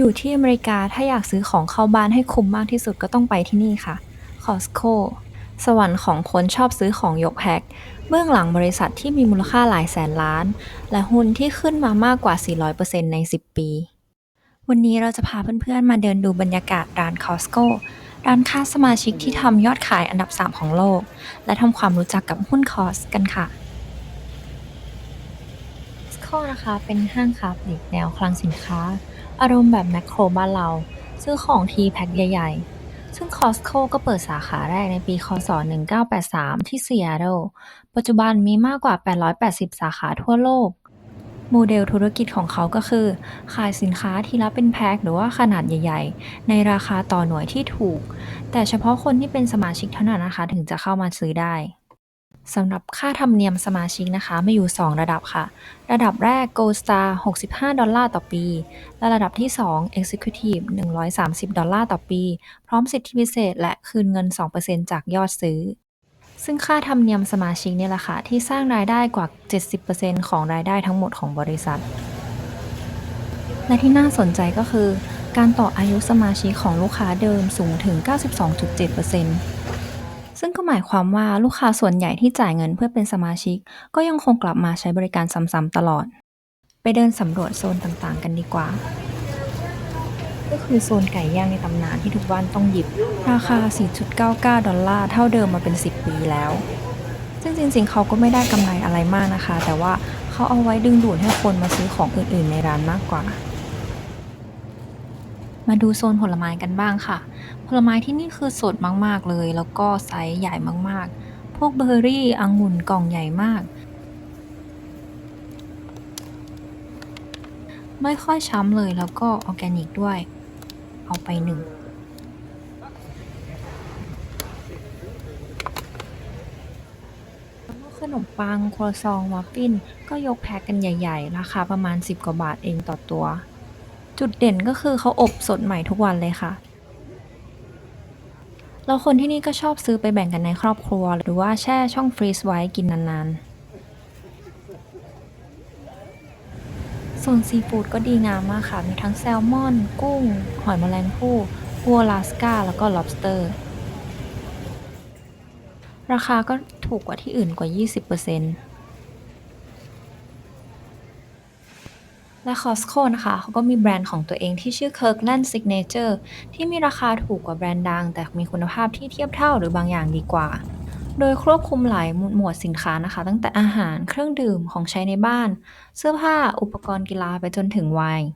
อยู่ที่อเมริกาถ้าอยากซื้อของเข้าบ้านให้คุ้มมากที่สุดก็ต้องไปที่นี่ค่ะ Costco สวรรค์ของคนชอบซื้อของยกแพ็ค เบื้องหลังบริษัทที่มีมูลค่าหลายแสนล้าน และหุ้นที่ขึ้นมามากกว่า 400%ใน 10 ปี วันนี้เราจะพาเพื่อนๆ มาเดินดูบรรยากาศร้าน Costco ร้านค้าสมาชิกที่ทำยอดขายอันดับ 3 ของโลก และทำความรู้จักกับหุ้นคอสกันค่ะ นะคะ เป็นห้างค้าปลีกแนวคลังสินค้า อารมณ์แบบแมคโครบ้านเรา ซื้อของทีแพ็คใหญ่ ๆ ซึ่ง Costco ก็เปิดสาขาแรกในปี คศ 1983 ที่ซีแอตเทิลปัจจุบันมีมากกว่า 880 สาขาทั่วโลก โมเดลธุรกิจของเขาก็คือ ขายสินค้าทีละเป็นแพ็คหรือว่าขนาดใหญ่ ๆ ในราคาต่อหน่วยที่ถูก แต่เฉพาะคนที่เป็นสมาชิกเท่านั้นนะคะ ถึงจะเข้ามาซื้อได้ สำหรับค่าธรรมเนียมสมาชิกนะคะมีอยู่ 2 ระดับค่ะ ระดับแรก Gold Star 65 ดอลลาร์ต่อปี และระดับที่ 2 Executive 130 ดอลลาร์ต่อปี พร้อมสิทธิพิเศษและคืนเงิน 2%จากยอดซื้อ ซึ่งค่าธรรมเนียมสมาชิกเนี่ยแหละค่ะ ที่สร้างรายได้กว่า 70%ของรายได้ทั้งหมดของบริษัท และที่น่าสนใจก็คือ การต่ออายุสมาชิกของลูกค้าเดิมสูงถึง 92.7% ซึ่งก็หมายความว่าลูกค้าส่วนใหญ่ที่จ่ายเงินเพื่อเป็นสมาชิก ก็ยังคงกลับมาใช้บริการซ้ำๆตลอด ไปเดินสำรวจโซนต่างๆ กันดีกว่า ก็คือโซนไก่ย่างในตำนานที่ทุกบ้านต้องหยิบ ราคา 4.99 ดอลลาร์เท่าเดิมมาเป็น 10 ปีแล้ว ซึ่งจริงๆ เขาก็ไม่ได้กำไรอะไรมากนะคะ แต่ว่าเขาเอาไว้ดึงดูดให้คนมาซื้อของอื่นๆ ในร้านมากกว่า มาดูโซนผลไม้กันบ้างค่ะ ผลไม้ที่นี่คือสดมากๆเลย แล้วก็ไซส์ใหญ่มากๆ พวกเบอร์รี่องุ่นกล่องใหญ่มาก ไม่ค่อยช้ำเลยแล้วก็ออร์แกนิกด้วย เอาไปหนึ่งแล้วขนมปังครัวซองมัฟฟินก็ยกแพ็คกันใหญ่ ๆ ราคาประมาณ 10 กว่าบาทเองต่อตัว จุดเด่นก็คือเขาอบสดใหม่ทุกวันเลยค่ะแล้วคนที่นี่ก็ชอบซื้อไปแบ่งกันในครอบครัว หรือว่าแช่ช่องฟรีซไว้กินนานๆ ส่วนซีฟู้ดก็ดีงามมากค่ะ มีทั้งแซลมอน กุ้ง หอยแมลงภู่ปูอลาสกาแล้วก็ lobster ราคาก็ถูกกว่าที่อื่นกว่า 20% และ Costco นะคะเขาก็มีแบรนด์ของตัวเองที่ชื่อ Kirkland Signature ที่มีราคาถูกกว่าแบรนด์ดัง แต่มีคุณภาพที่เทียบเท่าหรือบางอย่างดีกว่า โดยควบคุมหลายหมวดสินค้านะคะ ตั้งแต่อาหารเครื่องดื่มของใช้ในบ้าน เสื้อผ้าอุปกรณ์กีฬาไปจนถึงไวน์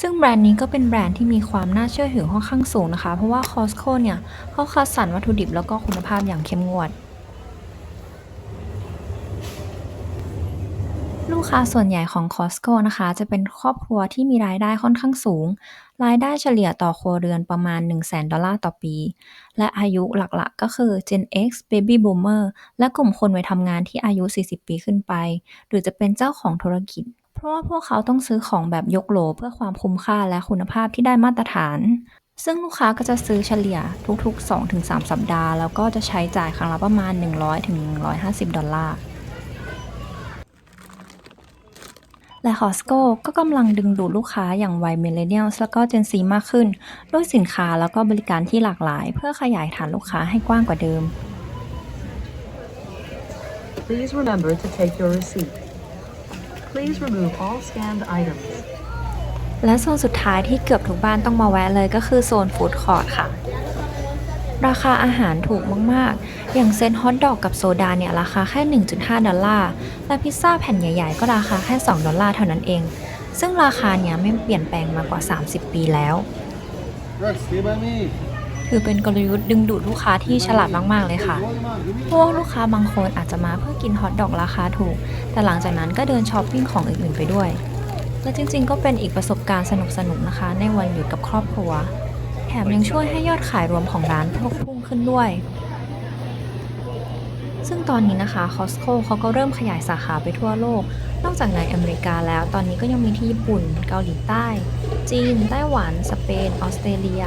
ซึ่งแบรนด์นี้ก็เป็นแบรนด์ที่มีความน่าเชื่อถือค่อนข้างสูงนะคะ เพราะว่า Costco เนี่ยเขาคัดสรรวัตถุดิบแล้วก็คุณภาพอย่างเข้มงวด ลูกค้าส่วนใหญ่ของ Costco นะคะ จะเป็นครอบครัวที่มีรายได้ค่อนข้างสูง รายได้เฉลี่ยต่อครัวเรือนประมาณ 100,000ดอลลาร์ต่อปี และอายุหลักๆ ก็คือ Gen X Baby Boomer และกลุ่มคนวัยทำงานที่อายุ 40 ปีขึ้นไป หรือจะเป็นเจ้าของธุรกิจ เพราะว่าพวกเขาต้องซื้อของแบบยกโหลเพื่อความคุ้มค่าและคุณภาพที่ได้มาตรฐาน ซึ่งลูกค้าก็จะซื้อเฉลี่ยทุกๆ 2-3 สัปดาห์ แล้วก็จะใช้จ่ายครั้งละประมาณ 100-150 ดอลลาร์ และ Costco ก็กำลังดึงดูดลูกค้าอย่างวัย Millennials แล้วก็ Gen Z มากขึ้น ด้วยสินค้าแล้วก็บริการที่หลากหลาย เพื่อขยายฐานลูกค้าให้กว้างกว่าเดิม Please remember to take your receipt. Please remove all scanned items. และโซนสุดท้ายที่เกือบทุกบ้านต้องมาแวะเลยก็คือโซนฟู้ดคอร์ทค่ะ ราคาอาหารถูกมาก ๆ อย่างเซนฮอทดอกกับโซดาเนี่ย ราคาแค่ 1.5 ดอลลาร์ และพิซซ่าแผ่นใหญ่ๆ ก็ราคาแค่ 2 ดอลลาร์เท่านั้นเอง ซึ่งราคาเนี่ยไม่เปลี่ยนแปลงมากว่า 30 ปีแล้ว Rex, stay by me. ถือเป็นกลยุทธ์ดึงดูดลูกค้าที่ฉลาดมากๆเลยค่ะ พว่าลูกค้าบางคนอาจจะมาเพื่อกินฮอทดอกราคาถูก แต่หลังจากนั้นก็เดินช้อปปิ้งของอื่นๆ ไปด้วย และจริงๆ ก็เป็นอีกประสบการณ์สนุกๆ นะคะ ในวันหยุดกับครอบครัว แถมยังช่วยให้ยอดขายรวมของร้านพุ่งขึ้นด้วย ซึ่งตอนนี้นะคะ Costco เขาก็เริ่มขยายสาขาไปทั่วโลก นอกจากในอเมริกาแล้ว ตอนนี้ก็ยังมีที่ญี่ปุ่น เกาหลีใต้ จีน ไต้หวัน สเปน ออสเตรเลีย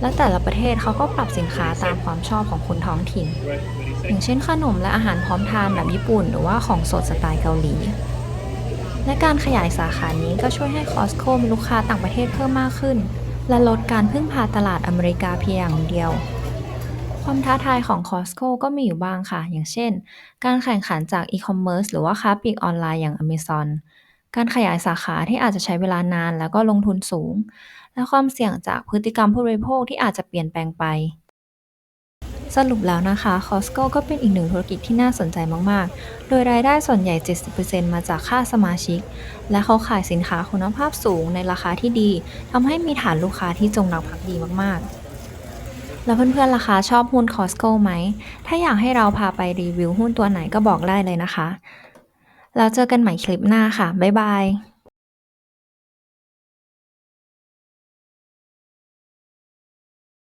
และแต่ละประเทศเขาก็ปรับสินค้าตามความชอบของคนท้องถิ่น อย่างเช่นขนมและอาหารพร้อมทานแบบญี่ปุ่น หรือว่าของสดสไตล์เกาหลี และการขยายสาขานี้ก็ช่วยให้ Costco มีลูกค้าต่างประเทศเพิ่มมากขึ้น และลดการพึ่งพาตลาดอเมริกาเพียงอย่างเดียว ความท้าทายของ Costco ก็มีอยู่บ้างค่ะ อย่างเช่น การแข่งขันจากอีคอมเมิร์ซหรือว่าค้าปลีกออนไลน์อย่าง Amazon การขยายสาขาที่อาจจะใช้เวลานานแล้วก็ลงทุนสูง และความเสี่ยงจากพฤติกรรมผู้บริโภคที่อาจจะเปลี่ยนแปลงไป สรุปแล้วนะคะ Costco ก็เป็นอีกหนึ่งธุรกิจที่น่าสนใจมาก ๆ โดยรายได้ส่วนใหญ่ 70%มาจากค่าสมาชิก และเขาขายสินค้าคุณภาพสูงในราคาที่ดีทำให้มีฐานลูกค้าที่จงรักภักดีมาก ๆ แล้วเพื่อนๆล่ะคะชอบหุ้น Costco ไหม ถ้าอยากให้เราพาไปรีวิวหุ้นตัวไหนก็บอกได้เลยนะคะ แล้วเจอกันใหม่คลิปหน้าค่ะ บ๊ายบาย